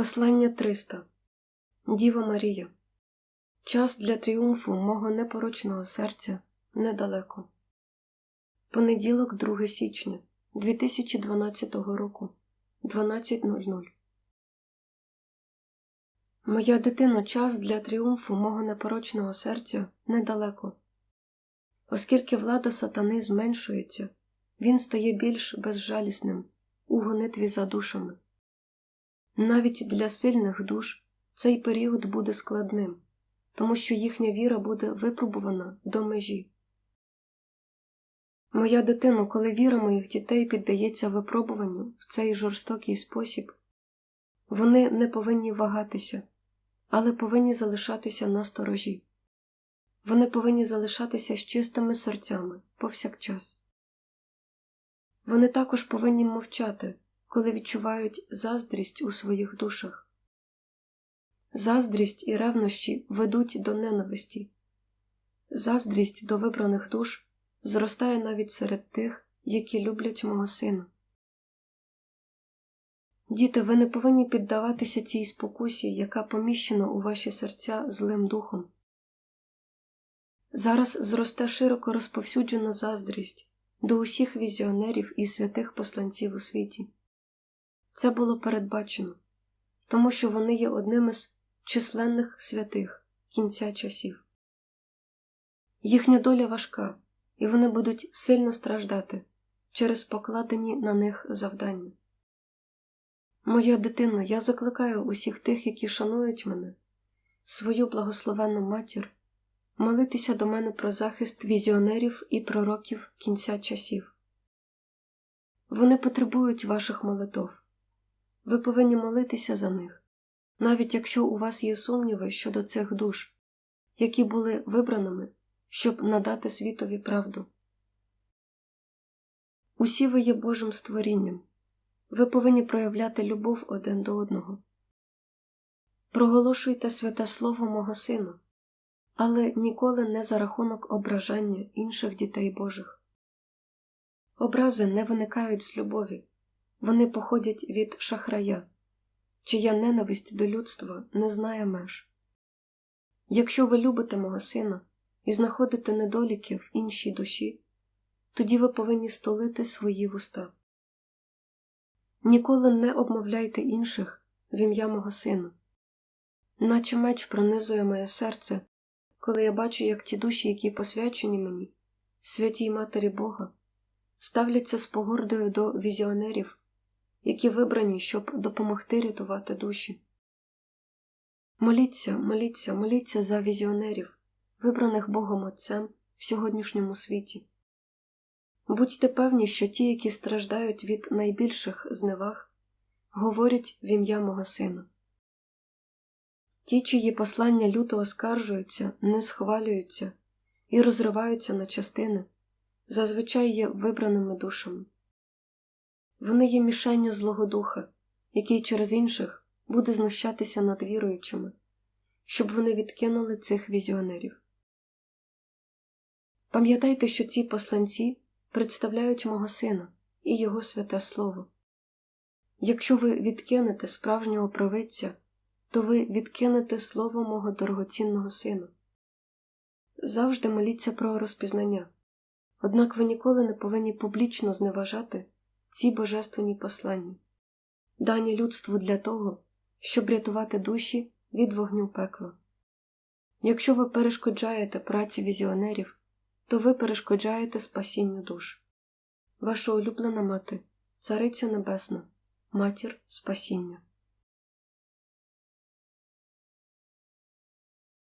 Послання 300 Діва Марія Час для тріумфу мого непорочного серця недалеко. Понеділок, 2 січня 2012 року 12.00 Моя дитино, час для тріумфу мого непорочного серця недалеко. Оскільки влада сатани зменшується, він стає більш безжалісним у гонитві за душами. Навіть для сильних душ цей період буде складним, тому що їхня віра буде випробувана до межі. Моя дитино, коли віра моїх дітей піддається випробуванню в цей жорстокий спосіб, вони не повинні вагатися, але повинні залишатися на сторожі. Вони повинні залишатися з чистими серцями повсякчас. Вони також повинні мовчати коли відчувають заздрість у своїх душах. Заздрість і ревнощі ведуть до ненависті. Заздрість до вибраних душ зростає навіть серед тих, які люблять мого сина. Діти, ви не повинні піддаватися цій спокусі, яка поміщена у ваші серця злим духом. Зараз зросте широко розповсюджена заздрість до усіх візіонерів і святих посланців у світі. Це було передбачено, тому що вони є одним із численних святих кінця часів. Їхня доля важка, і вони будуть сильно страждати через покладені на них завдання. Моя дитино, я закликаю усіх тих, які шанують мене, свою благословенну матір, молитися до мене про захист візіонерів і пророків кінця часів. Вони потребують ваших молитов. Ви повинні молитися за них, навіть якщо у вас є сумніви щодо цих душ, які були вибраними, щоб надати світові правду. Усі ви є Божим створінням, ви повинні проявляти любов один до одного. Проголошуйте святе Слово мого Сина, але ніколи не за рахунок ображання інших дітей Божих. Образи не виникають з любові вони походять від шахрая, чия ненависть до людства не знає меж. Якщо ви любите мого сина і знаходите недоліки в іншій душі, тоді ви повинні столити свої вуста. Ніколи не обмовляйте інших в ім'я мого сина, наче меч пронизує моє серце, коли я бачу, як ті душі, які посвячені мені, святій Матері Бога, ставляться з погордою до візіонерів які вибрані, щоб допомогти рятувати душі. Моліться, моліться, моліться за візіонерів, вибраних Богом Отцем в сьогоднішньому світі. Будьте певні, що ті, які страждають від найбільших зневаг, говорять в ім'я мого сина. Ті, чиї послання люто оскаржуються, не схвалюються і розриваються на частини, зазвичай є вибраними душами. Вони є мішенню Злого Духа, який через інших буде знущатися над віруючими, щоб вони відкинули цих візіонерів. Пам'ятайте, що ці посланці представляють мого сина і його святе Слово. Якщо ви відкинете справжнього провидця, то ви відкинете слово мого дорогоцінного сина. Завжди моліться про розпізнання, однак ви ніколи не повинні публічно зневажати ці божественні послання, дані людству для того, щоб рятувати душі від вогню пекла. Якщо ви перешкоджаєте праці візіонерів, то ви перешкоджаєте спасінню душ. Ваша улюблена мати, Цариця Небесна, Матір Спасіння.